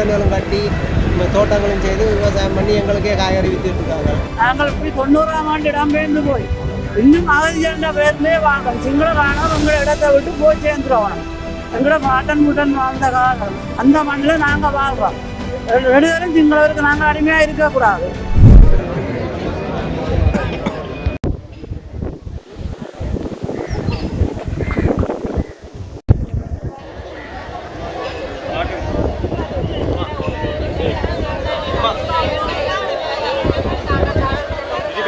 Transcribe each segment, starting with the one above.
ஹோட்டல்களும் கட்டி தோட்டங்களும் செய்து விவசாயம் பண்ணி எங்களுக்கே காய்கறி வித்துட்டு இருக்காங்க நாங்கள் இப்படி தொண்ணூறாம் ஆண்டு இடம்பெயர்ந்து போய் இன்னும் அகதிஜன பேர்லயே வாங்க சிங்கள காலம் உங்களை இடத்தை விட்டு போய் சேர்ந்துருவோம் எங்களோட மாட்டன் முட்டன் வாழ்ந்த காலம். அந்த மண்ணில் நாங்கள் வாழ்றோம். ரெடுதலும் சிங்களவருக்கு நாங்கள் அடிமையாக இருக்கக்கூடாது.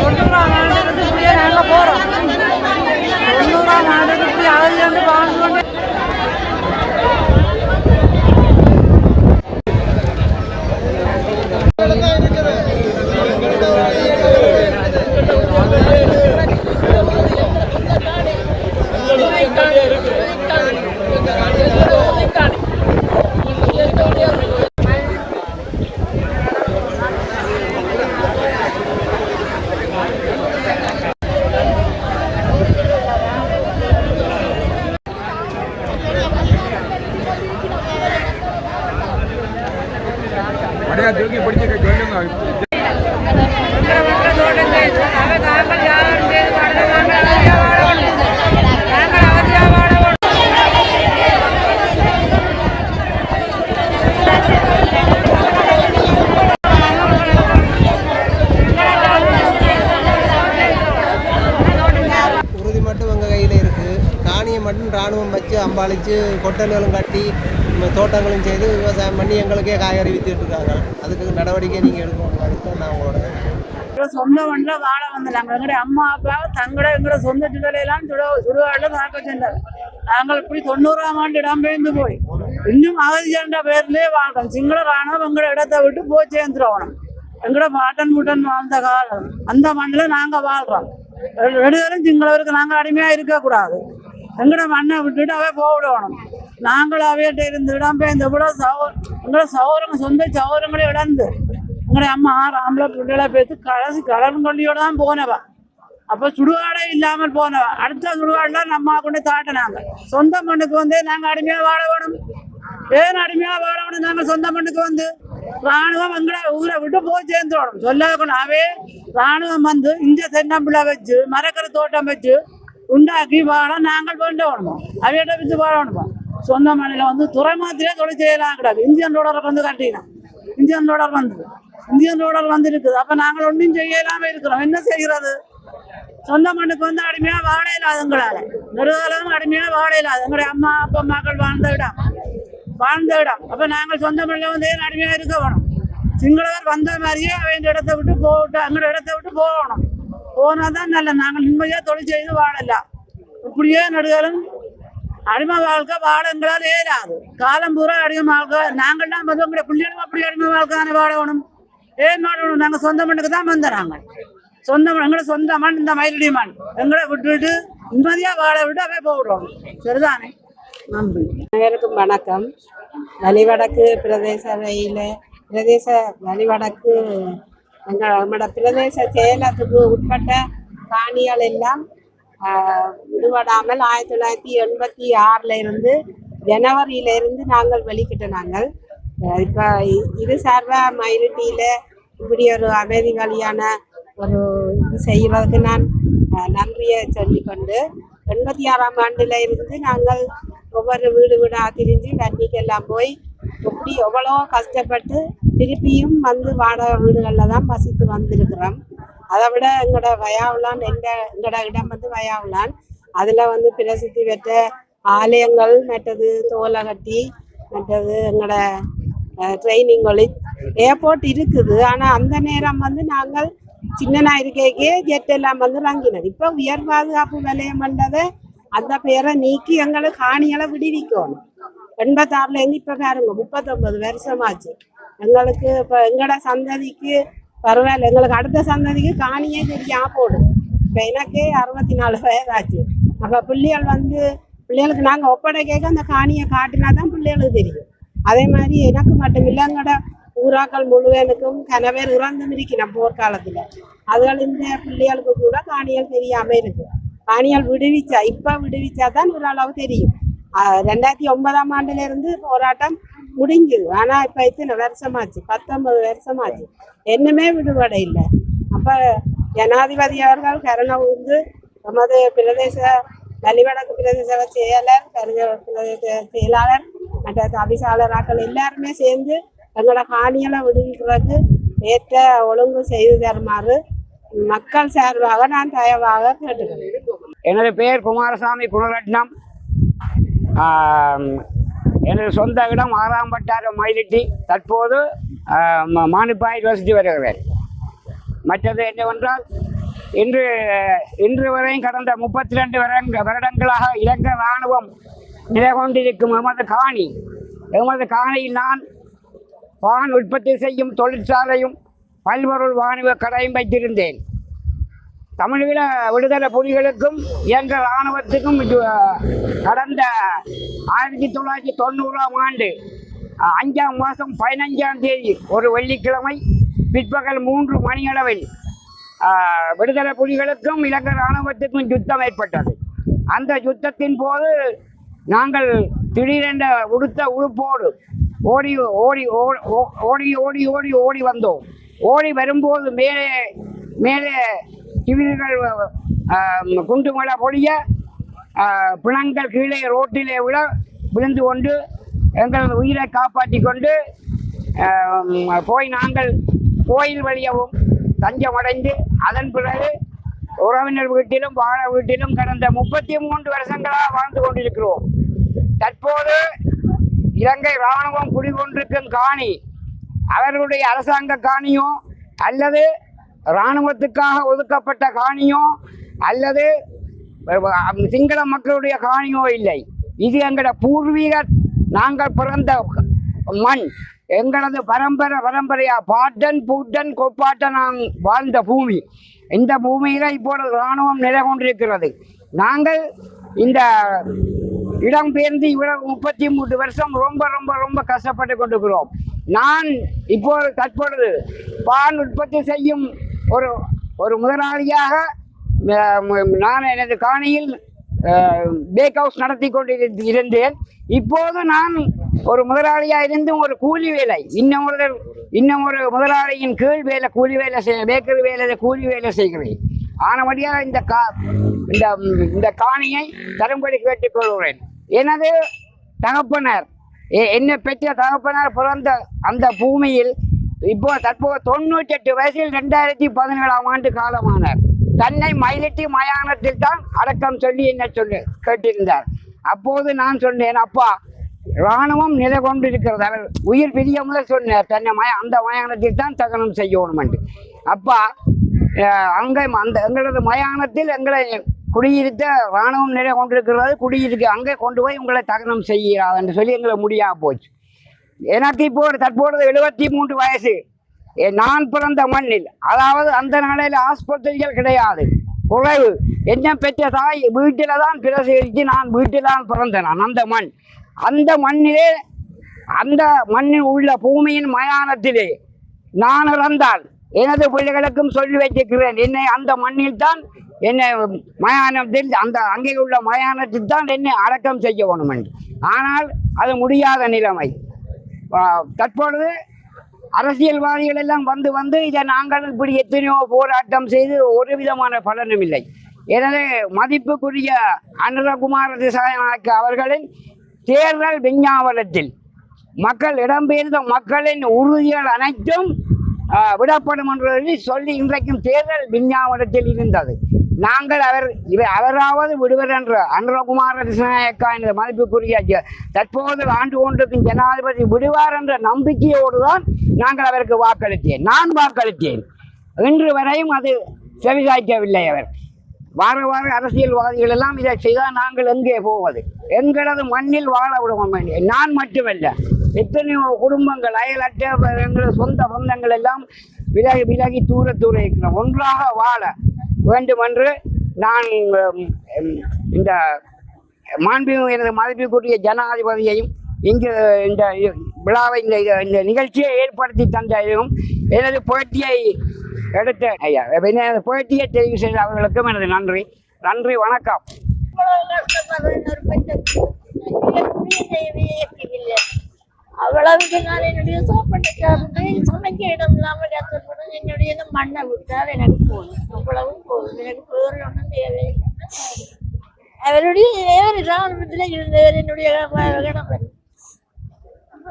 தொண்ணூறாம் ஆண்டுக்கு இப்படியே நாங்கள் போகிறோம் தொண்ணூறாம் ஆண்டுக்கு இப்படி அகதிஜண்டு வாழ்ந்து கொண்டு அடையா தூக்கி பிடிச்சி சொல்லுங்க எங்களை மக்கள் தோட்டம் செய்து அதை நாங்கள் யாரும் செய்து வாழ்ந்து நாங்கள் அகதியாக வாழ வேண்டும் நாங்கள் அகதியாக வாழ வேண்டும் உறுதி மட்டும் எங்கள் கையில் இருக்குது காணியை மட்டும் இராணுவம் வச்சு அம்பாளித்து கொட்டல்களும் கட்டி தோட்டங்களும் செய்து விவசாயம் பண்ணி எங்களுக்கே காய்கறி வித்துட்டு இருக்காங்க. அதுக்கு நடவடிக்கை நீங்கள் எடுக்கணும். அதுக்கு நான் உங்களோட சொந்த மண்ணில் வாழ வந்தாங்க எங்களுடைய அம்மா அப்பா தங்கட எங்களோட சொந்த சுடலையெல்லாம் சுட சுடுகாடில் தாக்க சென்றார் நாங்கள் இப்படி தொண்ணூறாம் ஆண்டு இடம்பெயர்ந்து போய் இன்னும் அகதிஜண்ட பேர்லேயே வாழ்றோம். சிங்கள ராணுவம் எங்களோட இடத்தை விட்டு போய் சேர்ந்துருவோம் எங்களோட பாட்டன் முட்டன் வாழ்ந்த காலம் அந்த மண்ணில் நாங்கள் வாழ்கிறோம் ரெண்டு பேரும் சிங்களவருக்கு நாங்கள் அடிமையாக இருக்கக்கூடாது. எங்களோட மண்ணை விட்டுட்டு அவே போவிடணும் நாங்களும் அவையிட்ட இருந்து இடம்பெயர்ந்து விட சகோ எங்களோட சௌரங்க சொந்த சௌரங்களே இழந்து. எங்களுடைய அம்மா ஆறு பிள்ளைகளை பேத்து கலசி கலரும் கொள்ளியோட தான் போனவா. அப்போ சுடுகாடே இல்லாமல் போனவா. அடுத்த சுடுகாடெலாம் நம்ம கொண்டு தாட்டினாங்க. சொந்த மண்ணுக்கு வந்து நாங்கள் அடிமையாக வாழ வேணும். ஏன் அடிமையாக வாழ வேணும் நாங்கள் சொந்த மண்ணுக்கு வந்து? ராணுவம் எங்களை ஊரை விட்டு போய் சேர்ந்துடணும். சொல்ல அவே ராணுவம் வந்து இங்கே தென்னம்பிள்ளை வச்சு மரக்கரை தோட்டம் வச்சு உண்டாக்கி வாழ நாங்கள் வேண்டணும் அவையிட்ட வச்சு வாழணுமா சொந்த மண்ணில் வந்து துறை துறைமாத்திலே தொழில் செய்யலாம் கிடையாது இந்தியன் ரோடர் வந்து கட்டினோம் இந்தியன் ரோடர் வந்து இந்தியன் ரோடர் வந்து இருக்குது அப்போ நாங்கள் ஒன்றும் செய்யலாமல் இருக்கிறோம் என்ன செய்கிறது சொந்த மண்ணுக்கு வந்து அடிமையாக வாழ இல்லாதுங்களால நிறுவனம் அடிமையாக வாழ இல்லாது எங்களுடைய அம்மா அப்பா மக்கள் வாழ்ந்த இடம் வாழ்ந்த இடம் அப்போ நாங்கள் சொந்த மண்ணில் வந்து ஏன் அடிமையா இருக்க வேணும் சிங்களவர் வந்த மாதிரியே அவங்க இடத்த விட்டு போட்டு அங்கே இடத்த விட்டு போகணும் போனாதான் நல்ல. நாங்கள் நிம்மதியா தொழில் செய்து வாழலாம். இப்படியே நடுகளும் அடிமை வாழ்க்கை வாழ எங்களால் ஏறாது. காலம் பூரா அடிமை வாழ்க்கை. நாங்கள் தான் வந்து உங்களுடைய பிள்ளைகளும் அப்படி அடிமை வாழ்க்கை தானே வாழணும். ஏன் வாழணும்? நாங்கள் சொந்த மண்ணுக்கு தான் வந்துடுறாங்க சொந்த மண் எங்களை சொந்த மண் இந்த மயிலடி மண். எங்களை விட்டுவிட்டு நிம்மதியாக வாழ விட்டு அப்படியே போடுறோம். சரிதானே? நன்றி. அனைவருக்கும் வணக்கம். வலிவடக்கு பிரதேச வழியில் பிரதேச வழிவடக்கு எங்கள் நம்மட பிரதேச செயலத்துக்கு உட்பட்ட காணிகள் எல்லாம் விடுபடாமல் ஆயிரத்தி தொள்ளாயிரத்தி எண்பத்தி ஆறில் இருந்து ஜனவரியில இருந்து நாங்கள் வெளிக்கிட்ட நாங்கள். இப்போ இது சார்பாக மயிலிட்டியில இப்படி ஒரு அமைதி வழியான ஒரு இது செய்யறதுக்கு நான் நன்றியை சொல்லிக்கொண்டு எண்பத்தி ஆறாம் ஆண்டில் இருந்து நாங்கள் ஒவ்வொரு வீடு வீடாக திரிஞ்சு வண்டிக்கெல்லாம் போய் இப்படி எவ்வளோ கஷ்டப்பட்டு திருப்பியும் வந்து வாடகை வீடுகளில் தான் வசித்து வந்திருக்கிறோம். அதை விட எங்களோட வயாவுலான் எங்கள் எங்களோட இடம் வந்து வயாவுலான். அதில் வந்து பிரசித்தி பெற்ற ஆலயங்கள் மற்றது தோலகட்டி மற்றது எங்களோட ட்ரைனிங் காலேஜ் ஏர்போர்ட் இருக்குது. ஆனால் அந்த நேரம் வந்து நாங்கள் சின்னனா இருக்கைக்கே ஜெட் எல்லாம் வந்து வாங்கினது. இப்போ உயர் பாதுகாப்பு விலையம் பண்ணதை அந்த பேரை நீக்கி எங்களை காணிகளை விடுவிக்கணும். எண்பத்தாறுல இருந்து இப்போ பாருங்க முப்பத்தொம்பது வருஷமாச்சு. எங்களுக்கு இப்போ எங்களோட சந்ததிக்கு பரவாயில்ல எங்களுக்கு அடுத்த சந்ததிக்கு காணியே தெரியாம போடும் இப்போ எனக்கே அறுபத்தி நாலு வயதாச்சு. அப்போ பிள்ளைகள் வந்து பிள்ளைகளுக்கு நாங்கள் ஒப்படை கேட்க அந்த காணியை காட்டினா தான் பிள்ளைகளுக்கு தெரியும். அதே மாதிரி எனக்கு மட்டும் இல்லை எங்களோட ஊராக்கள் முழுவனுக்கும் கனவேர் இறந்தும் இருக்கிறோம் போர்க்காலத்தில். அதுகள் இந்த பிள்ளைகளுக்கு கூட காணிகள் தெரியாமல் இருக்கு. காணிகள் விடுவிச்சா இப்போ விடுவிச்சா தான் ஓரளவு தெரியும். ரெண்டாயிரத்தி ஒன்பதாம் ஆண்டுலேருந்து போராட்டம் முடிஞ்சுது ஆனா இப்ப இத்தனை வருஷமாச்சு. பத்தொன்பது வருஷமாச்சு. என்னமே விடுபட இல்லை. அப்ப ஜனாதிபதி அவர்கள் கருணை வந்து நமது பிரதேச நலிவடக்கு பிரதேச செயலர் கருணை பிரதேச செயலாளர் மற்ற தவிசாளராக்கள் எல்லாருமே சேர்ந்து எங்களோட காணிகளை விடுவிக்கிறதுக்கு ஏற்ற ஒழுங்கு செய்து தருமாறு மக்கள் சார்பாக நான் தயவாக கேட்டுக்கிறேன் எனது பெயர் குமாரசாமி குணரட்னம். எனது சொந்த இடம் ஆறாம் வட்டாரம் மயிலிட்டி. தற்போது ஆம், மானிப்பாயில் வசித்து வருகிறேன். மற்றது என்னவென்றால் இன்று இன்று வரையும் கடந்த முப்பத்தி ரெண்டு வருடங்களாக இலங்கை இராணுவம் நிலை கொண்டிருக்கும் எமது காணி. எமது காணியில் நான் பான் உற்பத்தி செய்யும் தொழிற்சாலையும் பல்பொருள் வாணிப கடையும் வைத்திருந்தேன். தமிழீழ விடுதலை புலிகளுக்கும் என்ற இராணுவத்துக்கும் கடந்த ஆயிரத்தி தொள்ளாயிரத்தி தொண்ணூறாம் ஆண்டு அஞ்சாம் மாதம் பதினஞ்சாம் தேதி ஒரு வெள்ளிக்கிழமை பிற்பகல் மூன்று மணியளவில் விடுதலை புலிகளுக்கும் இலங்கை இராணுவத்துக்கும் யுத்தம் ஏற்பட்டது. அந்த யுத்தத்தின் போது நாங்கள் திடீரென்ற உடுத்த உடுப்போடு ஓடி ஓடி ஓ- ஓடி ஓடி ஓடி ஓடி வந்தோம். ஓடி வரும்போது மேலே மேலே இவர்கள் குண்டு மழை பொழிய பிணங்கள் கீழே ரோட்டிலே விட விழுந்து கொண்டு எங்கள் உயிரை காப்பாற்றி கொண்டு போய் நாங்கள் கோயில் வழியவும் தஞ்சமடைந்து அதன் பிறகு உறவினர் வீட்டிலும் வாழ வீட்டிலும் கடந்த முப்பத்தி மூன்று வருஷங்களாக வாழ்ந்து கொண்டிருக்கிறோம். தற்போது இலங்கை இராணுவம் குடிகொண்டிருக்கும் காணி அவர்களுடைய அரசாங்க காணியோ அல்லது இராணுவத்துக்காக ஒதுக்கப்பட்ட காணியோ அல்லது சிங்கள மக்களுடைய காணியோ இல்லை. இது எங்களோட பூர்வீக நாங்கள் பிறந்த மண். எங்களது பரம்பரை பரம்பரையா பாட்டன் பூட்டன் கொப்பாட்டன் நான் வாழ்ந்த பூமி. இந்த பூமியில இப்பொழுது இராணுவம் நிலை கொண்டிருக்கிறது நாங்கள் இந்த இடம் பெயர்ந்து இவ்வளவு முப்பத்தி மூன்று வருஷம் ரொம்ப ரொம்ப ரொம்ப கஷ்டப்பட்டு கொண்டிருக்கிறோம். நான் இப்போது தற்பொழுது பான் உற்பத்தி செய்யும் ஒரு ஒரு முதலாளியாக நான் எனது காணியில் பேக் ஹவுஸ் நடத்தி கொண்டு இருந்தேன். இப்போது நான் ஒரு முதலாளியாக இருந்தும் ஒரு கூலி வேலை இன்னும் ஒரு இன்னும் ஒரு முதலாளியின் கீழ் வேலை கூலி வேலை செய் பேக்கரி வேலையில் கூலி வேலை செய்கிறேன். ஆனபடியாக இந்த கா இந்த இந்த காணியை தரும்படி கேட்டுக்கொள்கிறேன். எனது தகப்பனர் என்னை பெற்ற தகப்பனர் பிறந்த அந்த பூமியில் இப்போ தற்போது தொண்ணூற்றி எட்டு வயசில் ரெண்டாயிரத்தி பதினேழாம் ஆண்டு காலமானார். தன்னை மயிலிட்டி மயானத்தில் தான் அடக்கம் சொல்லி என்ன சொல்லி கேட்டிருந்தார். அப்போது நான் சொன்னேன் அப்பா இராணுவம் நிலை கொண்டிருக்கிறது. அவர் உயிர் பிரிய முதல் சொன்னார் தன்னை மய அந்த மயானத்தில் தான் தகனம் செய்யணும் என்று அப்பா அங்கே அந்த எங்களது மயானத்தில் எங்களை குடியிருத்த இராணுவம் நிலை கொண்டிருக்கிறது குடியிருக்கு. அங்கே கொண்டு போய் உங்களை தகனம் செய்கிறார் என்று சொல்லி எங்களை முடியாம போச்சு. எனக்கு இப்போ ஒரு தற்பொழுது எழுபத்தி மூன்று வயசு. நான் பிறந்த மண்ணில் அதாவது அந்த நாளையில் ஆஸ்பத்திரிகள் கிடையாது. குறைவு. என்ன பெற்ற தாய் வீட்டில் தான் பிரசரித்து நான் வீட்டில் தான் பிறந்தேன் நான் அந்த மண். அந்த மண்ணிலே அந்த மண்ணில் உள்ள பூமியின் மயானத்திலே நான் இறந்தால் எனது பிள்ளைகளுக்கும் சொல்லி வைத்திருக்கிறேன் என்னை அந்த மண்ணில் தான் என்னை மயானத்தில் அந்த அங்கே உள்ள மயானத்தில் தான் என்னை அடக்கம் செய்ய வேணும் என்று. ஆனால் அது முடியாத நிலைமை. தற்பொழுது அரசியல்வாதிகள் எல்லாம் வந்து வந்து இதை நாங்கள் இப்படி எத்தனையோ போராட்டம் செய்து ஒரு விதமான பலனும் இல்லை. எனவே மதிப்புக்குரிய அனுரகுமார திசாநாயக்க அவர்களின் தேர்தல் விஞ்ஞாபனத்தில் மக்கள் இடம்பெயர்ந்த மக்களின் உறுதிகள் அனைத்தும் விடப்படும் என்று சொல்லி இன்றைக்கும் தேர்தல் விஞ்ஞாபனத்தில் இருந்தது. நாங்கள் அவர் இவர் அவராவது விடுவர் என்ற அன்றகுமார கிருஷ்ணநாயக்கா என்ற மதிப்புக்குரிய தற்போது ஆண்டு கொண்டிருக்கும் ஜனாதிபதி விடுவார் என்ற நம்பிக்கையோடு தான் நாங்கள் அவருக்கு வாக்களித்தேன். நான் வாக்களித்தேன். இன்று வரையும் அது செவிசாய்க்கவில்லை அவர். வார வார அரசியல்வாதிகள் எல்லாம் இதை செய்தால் நாங்கள் எங்கே போவது? எங்களது மண்ணில் வாழ விடுவோம். நான் மட்டுமல்ல எத்தனையோ குடும்பங்கள் அயலற்ற எங்களது சொந்த சொந்தங்கள் எல்லாம் விலகி விலகி தூர தூர இருக்கிறோம். ஒன்றாக வாழ வேண்டும் என்று நான் இந்த மாண்பு எனது மதிப்புக்குரிய ஜனாதிபதியையும் இங்கு இந்த விழாவை இந்த இந்த நிகழ்ச்சியை ஏற்படுத்தி தந்ததும் எனது போட்டியை எடுத்த ஐயா எனது போட்டியை தெரிவு செய்த அவர்களுக்கும் எனது நன்றி. நன்றி வணக்கம். அவ்வளவுக்கு நான் என்னுடைய சாப்பாட்டுக்காக சமைக்க இடம் இல்லாமல் கஷ்டப்படும் என்னுடைய மண்ணை விட்டால் எனக்கு போதும். அவ்வளவும் போதும். எனக்கு வேறு ஒன்றும் தேவையில்லை. அவருடைய நேர் இராணுவத்தில் இருந்தவர் என்னுடைய கணவர்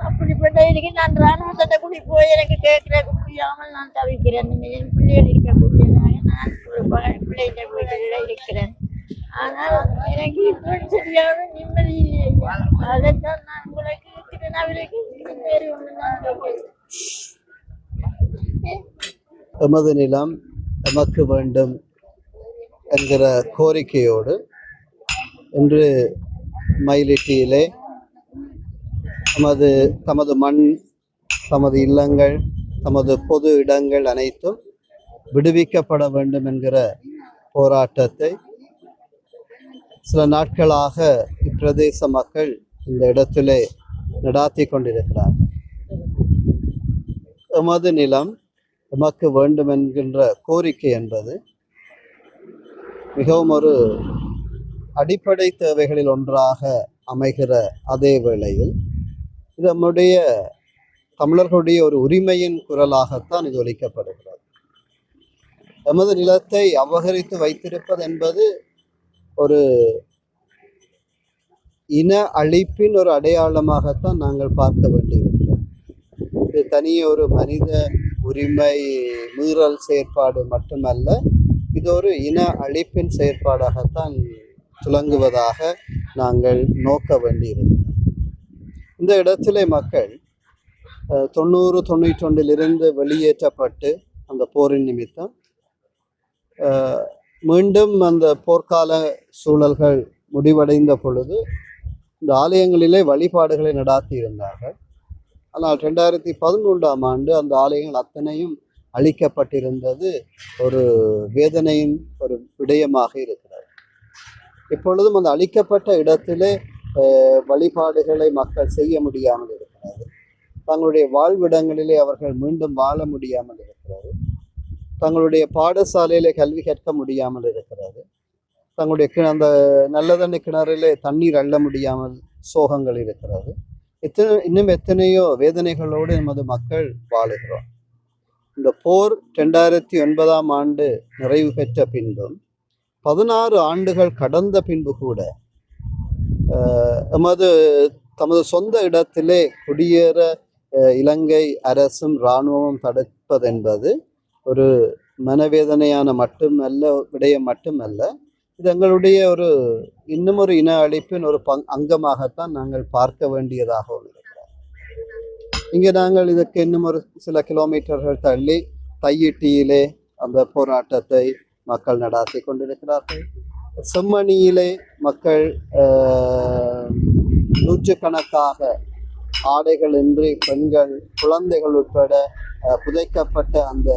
அப்படிப்பட்ட இன்னைக்கு நான் இராணுவத்தை கூடி போய் எனக்கு கேட்கிற முடியாமல் நான் தவிக்கிறேன். என் பிள்ளைகள் இருக்கக்கூடியதாக நான் ஒரு ப- பிள்ளைகிட்ட வீட்டில் இருக்கிறேன். ஆனால் எனக்கு இப்போ சரியான நிம்மதி இல்லை. அதைத்தான் நான் உங்களுக்கு எமது நிலம் எமக்கு வேண்டும் என்கிற கோரிக்கையோடு இன்று மயிலிட்டியிலே தமது தமது மண் தமது இல்லங்கள் தமது பொது இடங்கள் அனைத்தும் விடுவிக்கப்பட வேண்டும் என்கிற போராட்டத்தை சில நாட்களாக இப்பிரதேச மக்கள் இந்த இடத்திலே நடாத்தி கொண்டிருக்கிறார் எமது நிலம் எமக்கு வேண்டும் என்கின்ற கோரிக்கை என்பது மிகவும் ஒரு அடிப்படை தேவைகளில் ஒன்றாக அமைகிற அதே வேளையில் இது நம்முடைய தமிழர்களுடைய ஒரு உரிமையின் குரலாகத்தான் இது ஒலிக்கப்படுகிறது. எமது நிலத்தை அபகரித்து வைத்திருப்பது என்பது ஒரு இன அழிப்பின் ஒரு அடையாளமாகத்தான் நாங்கள் பார்க்க வேண்டியிருக்கிறோம் இது தனியே ஒரு மனித உரிமை மீறல் செயற்பாடு மட்டுமல்ல இது ஒரு இன அழிப்பின் செயற்பாடாகத்தான் துலங்குவதாக நாங்கள் நோக்க வேண்டியிருக்கிறோம் இந்த இடத்திலே மக்கள் தொண்ணூறு தொண்ணூற்றி ஒன்றிலிருந்து வெளியேற்றப்பட்டு அந்த போரின் நிமித்தம் மீண்டும் அந்த போர்க்கால சூழல்கள் முடிவடைந்த பொழுது இந்த ஆலயங்களிலே வழிபாடுகளை நடாத்தி இருந்தார்கள் ஆனால் ரெண்டாயிரத்தி பதினொன்றாம் ஆண்டு அந்த ஆலயங்கள் அத்தனையும் அழிக்கப்பட்டிருந்தது ஒரு வேதனையின் ஒரு விடயமாக இருக்கிறது. இப்பொழுதும் அந்த அழிக்கப்பட்ட இடத்திலே வழிபாடுகளை மக்கள் செய்ய முடியாமல் இருக்கிறது தங்களுடைய வாழ்விடங்களிலே அவர்கள் மீண்டும் வாழ முடியாமல் இருக்கிறது தங்களுடைய பாடசாலையிலே கல்வி கற்க முடியாமல் இருக்கிறது தங்களுடைய அந்த நல்ல தண்ணி கிணறிலே தண்ணீர் அள்ள முடியாமல் சோகங்கள் இருக்கிறது. எத்தனை இன்னும் எத்தனையோ வேதனைகளோடு நமது மக்கள் வாழுகிறோம். இந்த போர் ரெண்டாயிரத்தி ஒன்பதாம் ஆண்டு நிறைவு பெற்ற பின்பும் பதினாறு ஆண்டுகள் கடந்த பின்பு கூட எமது தமது சொந்த இடத்திலே குடியேற இலங்கை அரசும் இராணுவமும் தடுப்பதென்பது ஒரு மனவேதனையான மட்டுமல்ல விடயம் மட்டுமல்ல இது எங்களுடைய ஒரு இன்னும் ஒரு இன அழிப்பின் ஒரு பங் அங்கமாகத்தான் நாங்கள் பார்க்க வேண்டியதாக இருக்கிறோம் இங்கே நாங்கள் இதற்கு இன்னும் ஒரு சில கிலோமீட்டர்கள் தள்ளி தையிட்டியிலே அந்த போராட்டத்தை மக்கள் நடாத்தி கொண்டிருக்கிறார்கள். செம்மணியிலே மக்கள் நூற்றுக்கணக்காக ஆடைகளின்றி பெண்கள் குழந்தைகள் உட்பட புதைக்கப்பட்ட அந்த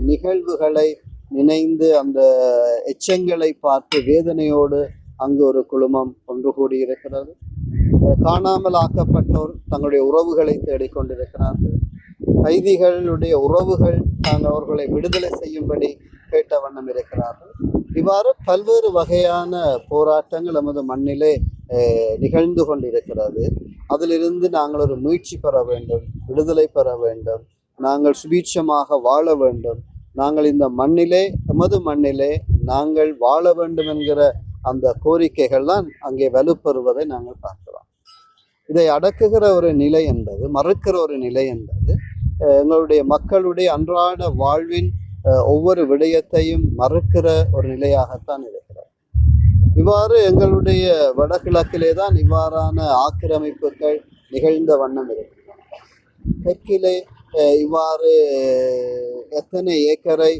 நிகழ்வுகளை நினைந்து அந்த எச்சங்களை பார்த்து வேதனையோடு அங்கு ஒரு குழுமம் ஒன்று கூடியிருக்கிறது. காணாமல் ஆக்கப்பட்டோர் தங்களுடைய உறவுகளை தேடிக்கொண்டிருக்கிறார்கள் கைதிகளுடைய உறவுகள் தாங்கள் அவர்களை விடுதலை செய்யும்படி கேட்ட வண்ணம் இருக்கிறார்கள். இவ்வாறு பல்வேறு வகையான போராட்டங்கள் நமது மண்ணிலே நிகழ்ந்து கொண்டிருக்கிறது. அதிலிருந்து நாங்கள் ஒரு முயற்சி பெற வேண்டும் விடுதலை பெற வேண்டும். நாங்கள் சுபீட்சமாக வாழ வேண்டும். நாங்கள் இந்த மண்ணிலே எமது மண்ணிலே நாங்கள் வாழ வேண்டும் என்கிற அந்த கோரிக்கைகள் தான் அங்கே வலுப்பெறுவதை நாங்கள் பார்க்கிறோம். இதை அடக்குகிற ஒரு நிலை என்பது மறுக்கிற ஒரு நிலை என்பது எங்களுடைய மக்களுடைய அன்றாட வாழ்வின் ஒவ்வொரு விடயத்தையும் மறுக்கிற ஒரு நிலையாகத்தான் இருக்கிறது. இவ்வாறு எங்களுடைய வடகிழக்கிலே தான் இவ்வாறான ஆக்கிரமிப்புகள் நிகழ்ந்த வண்ணம் இருக்கின்றன. தெற்கிலே இவ்வாறு எத்தனை ஏக்கரை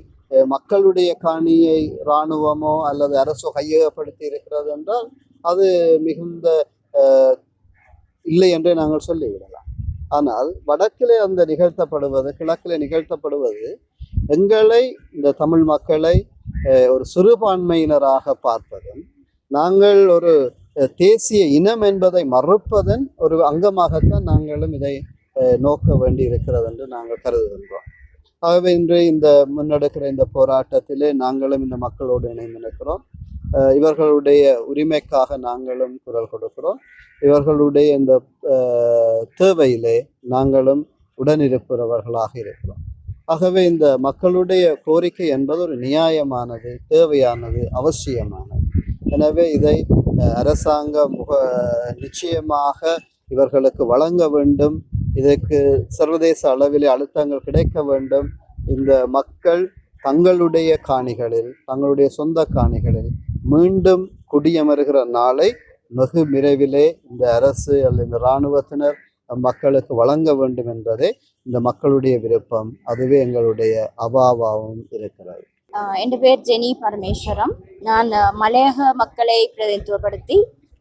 மக்களுடைய காணியை இராணுவமோ அல்லது அரசோ கையகப்படுத்தி இருக்கிறது என்றால் அது மிகுந்த இல்லை என்றே நாங்கள் சொல்லிவிடலாம். ஆனால் வடக்கிலே அந்த நிகழ்த்தப்படுவது கிழக்கிலே நிகழ்த்தப்படுவது எங்களை இந்த தமிழ் மக்களை ஒரு சிறுபான்மையினராக பார்ப்பதும் நாங்கள் ஒரு தேசிய இனம் என்பதை மறுப்பதன் ஒரு அங்கமாகத்தான் நாங்களும் இதை நோக்க வேண்டி இருக்கிறது என்று நாங்கள் கருதுகின்றோம். ஆகவே இன்று இந்த முன்னெடுக்கிற இந்த போராட்டத்திலே நாங்களும் இந்த மக்களோடு இணைந்து நிற்கிறோம். இவர்களுடைய உரிமைக்காக நாங்களும் குரல் கொடுக்கிறோம். இவர்களுடைய இந்த தேவையிலே நாங்களும் உடனிருப்பவர்களாக இருக்கிறோம். ஆகவே இந்த மக்களுடைய கோரிக்கை என்பது ஒரு நியாயமானது தேவையானது அவசியமானது. எனவே இதை அரசாங்கம் முக நிச்சயமாக இவர்களுக்கு வழங்க வேண்டும். இதற்கு சர்வதேச அளவிலே அழுத்தங்கள் கிடைக்க வேண்டும். இந்த மக்கள் தங்களுடைய காணிகளில் தங்களுடைய சொந்த காணிகளில் மீண்டும் குடியமருகிற நாளை வெகு விரைவிலே இந்த அரசு அல்லது இந்த இராணுவத்தினர் மக்களுக்கு வழங்க வேண்டும் என்பதே இந்த மக்களுடைய விருப்பம். அதுவே எங்களுடைய அபாவாவும் இருக்கிறது. என் பேர் ஜெனி பரமேஸ்வரம். நான் மலையக மக்களை பிரதிநிதித்துவப்படுத்தி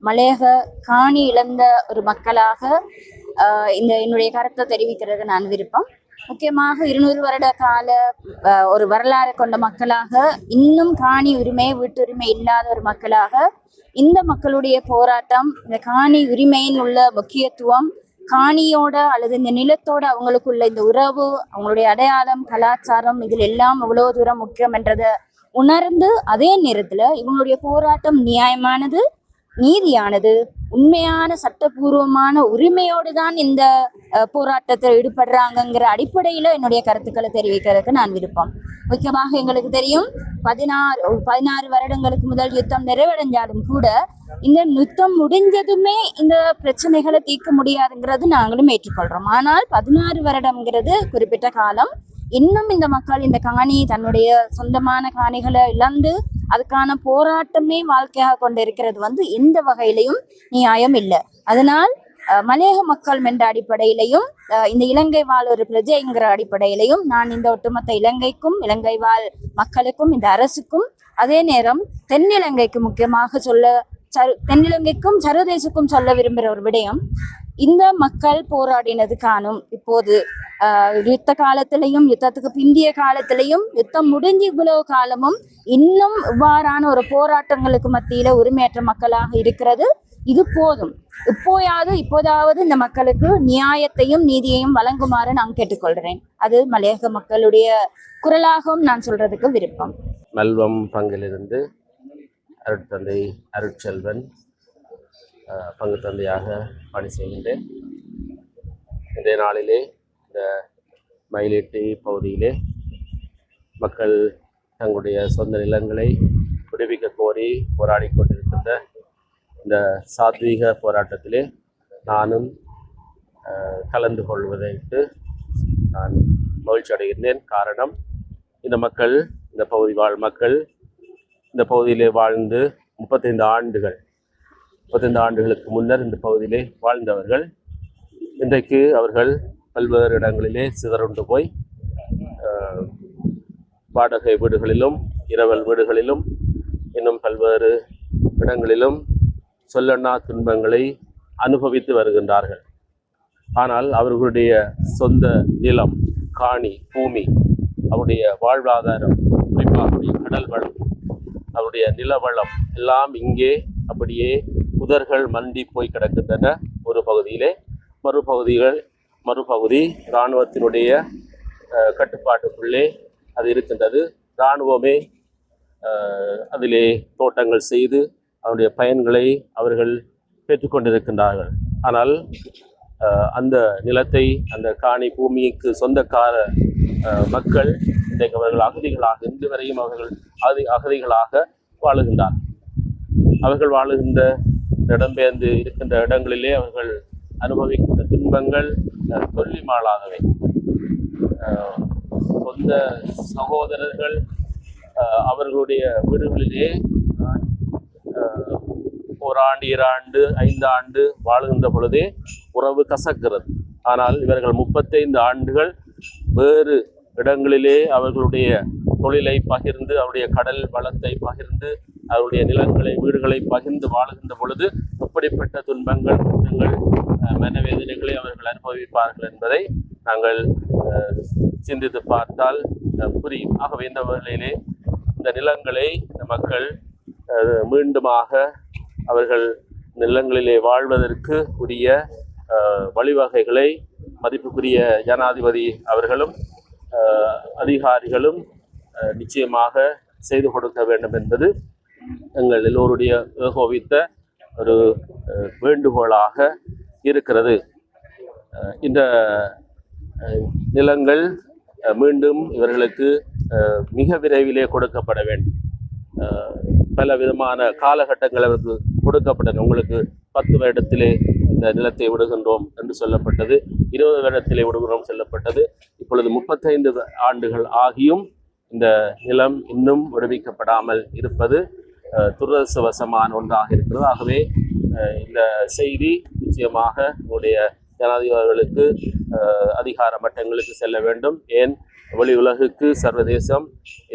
மலையக காணி இழந்த ஒரு மக்களாக இந்த என்னுடைய கருத்தை தெரிவிக்கிறது நான் விருப்பம். முக்கியமாக இருநூறு வருட கால ஒரு வரலாறு கொண்ட மக்களாக இன்னும் காணி உரிமை வீட்டுரிமை இல்லாத ஒரு மக்களாக இந்த மக்களுடைய போராட்டம் இந்த காணி உரிமையின் உள்ள முக்கியத்துவம் காணியோட அல்லது இந்த நிலத்தோட அவங்களுக்குள்ள இந்த உறவு அவங்களுடைய அடையாளம் கலாச்சாரம் இதில் எல்லாம் எவ்வளவு தூரம் முக்கியம் என்றதை உணர்ந்து அதே நேரத்துல இவங்களுடைய போராட்டம் நியாயமானது நீதியானது உண்மையான சட்டபூர்வமான உரிமையோடு தான் இந்த போராட்டத்தில் ஈடுபடுறாங்கங்கிற அடிப்படையில என்னுடைய கருத்துக்களை தெரிவிக்கிறதுக்கு நான் விருப்பம். முக்கியமாக எங்களுக்கு தெரியும் பதினாறு பதினாறு வருடங்களுக்கு முதல் யுத்தம் நிறைவடைஞ்சாலும் கூட இந்த யுத்தம் முடிஞ்சதுமே இந்த பிரச்சனைகளை தீர்க்க முடியாதுங்கிறது நாங்களும் ஏற்றுக்கொள்றோம். ஆனால் பதினாறு வருடம்ங்கிறது குறிப்பிட்ட காலம். இன்னும் இந்த மக்கள் இந்த காணி தன்னுடைய சொந்தமான காணிகளை இழந்து அதுக்கான போராட்டமே வாழ்க்கையாக கொண்டிருக்கிறது வந்து எந்த வகையிலையும் நியாயம் இல்லை. அதனால் மலையக மக்கள் என்ற அடிப்படையிலையும் இந்த இலங்கை வாழ் ஒரு பிரஜைங்கிற அடிப்படையிலையும் நான் இந்த ஒட்டுமொத்த இலங்கைக்கும் இலங்கை வாழ் மக்களுக்கும் இந்த அரசுக்கும் அதே நேரம் தென்னிலங்கைக்கு முக்கியமாக சொல்ல சரு தென்னிலங்கைக்கும் சர்வதேசக்கும் சொல்ல விரும்புகிற ஒரு விடயம் இந்த மக்கள் போராடினது காணும். இப்போது ஆஹ், யுத்த காலத்திலையும் யுத்தத்துக்கு பிந்திய காலத்திலையும் யுத்தம் முடிஞ்சு இவ்வளவு காலமும் இன்னும் இவ்வாறான ஒரு போராட்டங்களுக்கு மத்தியில உரிமையற்ற மக்களாக இருக்கிறது. இது போதும். இப்போயாவது இப்போதாவது இந்த மக்களுக்கு நியாயத்தையும் நீதியையும் வழங்குமாறு நான் கேட்டுக்கொள்கிறேன். அது மலையக மக்களுடைய குரலாகவும் நான் சொல்றதுக்கு விருப்பம். மல்வம் பங்கிலிருந்து அருட்தந்தை அருட்செல்வன் பங்கு தந்தையாக பணி செய்கின்றேன். இன்றைய நாளிலே இந்த மயிலிட்டி பகுதியிலே மக்கள் தங்களுடைய சொந்த நிலங்களை விடுவிக்க கோரி போராடி கொண்டிருக்கின்ற இந்த சாத்வீக போராட்டத்திலே நானும் கலந்து கொள்வதற்கு நான் மகிழ்ச்சி அடைகின்றேன். காரணம் இந்த மக்கள் இந்த பகுதி வாழ் மக்கள் இந்த பகுதியிலே வாழ்ந்து முப்பத்தைந்து ஆண்டுகள் முப்பத்தைந்து ஆண்டுகளுக்கு முன்னர் இந்த பகுதியிலே வாழ்ந்தவர்கள். இன்றைக்கு அவர்கள் பல்வேறு இடங்களிலே சிதறுண்டு போய் வாடகை வீடுகளிலும் இரவல் வீடுகளிலும் இன்னும் பல்வேறு இடங்களிலும் சொல்லண்ணா துன்பங்களை அனுபவித்து வருகின்றார்கள். ஆனால் அவர்களுடைய சொந்த நிலம் காணி பூமி அவருடைய வாழ்வாதாரம் குறிப்பாக அவருடைய கடல் வளம் அவருடைய நிலவளம் எல்லாம் இங்கே அப்படியே புதர்கள் மண்டி போய் கிடக்கின்றன. ஒரு பகுதியிலே மறுபகுதிகள் மறுபகுதி இராணுவத்தினுடைய கட்டுப்பாட்டுக்குள்ளே அது இருக்கின்றது. இராணுவமே அதிலே தோட்டங்கள் செய்து அதனுடைய பயன்களை அவர்கள் பெற்றுக்கொண்டிருக்கின்றார்கள். ஆனால் அந்த நிலத்தை அந்த காணி பூமிக்கு சொந்தக்கார மக்கள் இன்றைக்கு அவர்கள் அகதிகளாக இன்று வரையும் அவர்கள் அகதி அகதிகளாக வாழுகின்றார் அவர்கள் வாழுகின்ற இடம்பெயர்ந்து இருக்கின்ற இடங்களிலே அவர்கள் அனுபவிக்கின்ற துன்பங்கள் அஹ், சொல்லி மாளாதவை. சொந்த சகோதரர்கள் அவர்களுடைய வீடுகளிலே அஹ், ஓராண்டு இராண்டு ஐந்து ஆண்டு வாழுகின்ற பொழுதே உறவு கசக்கிறது. ஆனால் இவர்கள் முப்பத்தைந்து ஆண்டுகள் வேறு இடங்களிலே அவர்களுடைய தொழிலை பகிர்ந்து அவருடைய கடல் வளத்தை பகிர்ந்து அவருடைய நிலங்களை வீடுகளை பகிர்ந்து வாழுகின்ற பொழுது எப்படிப்பட்ட துன்பங்கள் குற்றங்கள் மனவேதனைகளை அவர்கள் அனுபவிப்பார்கள் என்பதை நாங்கள் சிந்தித்து பார்த்தால் புரியும். ஆகவே இந்த வகையிலே இந்த நிலங்களை இந்த மக்கள் மீண்டுமாக அவர்கள் நிலங்களிலே வாழ்வதற்கு உரிய வழிவகைகளை மதிப்புக்குரிய ஜனாதிபதி அவர்களும் அதிகாரிகளும் நிச்சயமாக செய்து கொடுக்க வேண்டும் என்பது எங்கள் எல்லோருடைய ஏகோபித்த ஒரு வேண்டுகோளாக இருக்கிறது. இந்த நிலங்கள் மீண்டும் இவர்களுக்கு மிக விரைவிலே கொடுக்கப்பட வேண்டும். பல விதமான காலகட்டங்கள் அவருக்கு கொடுக்கப்பட்டன. உங்களுக்கு பத்து வருடத்திலே இந்த நிலத்தை விடுகின்றோம் என்று சொல்லப்பட்டது. இருபது வருடத்திலே விடுகிறோம் சொல்லப்பட்டது. இப்பொழுது முப்பத்தைந்து ஆண்டுகள் ஆகியும் இந்த நிலம் இன்னும் விடுவிக்கப்படாமல் இருப்பது துரதிருஷ்டவசமான ஒன்றாக இருக்கிறது. ஆகவே இந்த செய்தி நிச்சயமாக உங்களுடைய ஜனாதிபதிகளுக்கு அதிகார மட்டங்களுக்கு செல்ல வேண்டும். ஏன்? வெளி உலகுக்கு சர்வதேசம்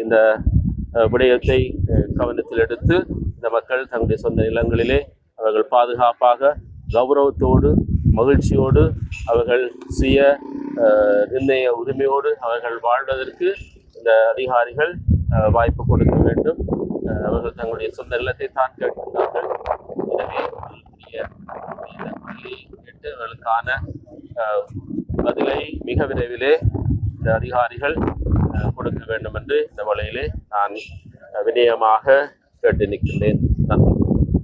இந்த விடயத்தை கவனத்தில் எடுத்து இந்த மக்கள் தங்களுடைய சொந்த நிலங்களிலே அவர்கள் பாதுகாப்பாக கௌரவத்தோடு மகிழ்ச்சியோடு அவர்கள் சுய நிர்ணய உரிமையோடு அவர்கள் வாழ்வதற்கு இந்த அதிகாரிகள் வாய்ப்பு கொடுக்க வேண்டும். அவர்கள் தங்களுடைய சொந்த நிலத்தை தான் கேட்கின்றார்கள் எனவே அவர்களுடைய பள்ளி கேட்டவர்களுக்கான பதிலை மிக விரைவிலே இந்த அதிகாரிகள் கொடுக்க வேண்டும் என்று இந்த வழியிலே நான் வினயமாக கேட்டு நிற்கின்றேன். நன்றி.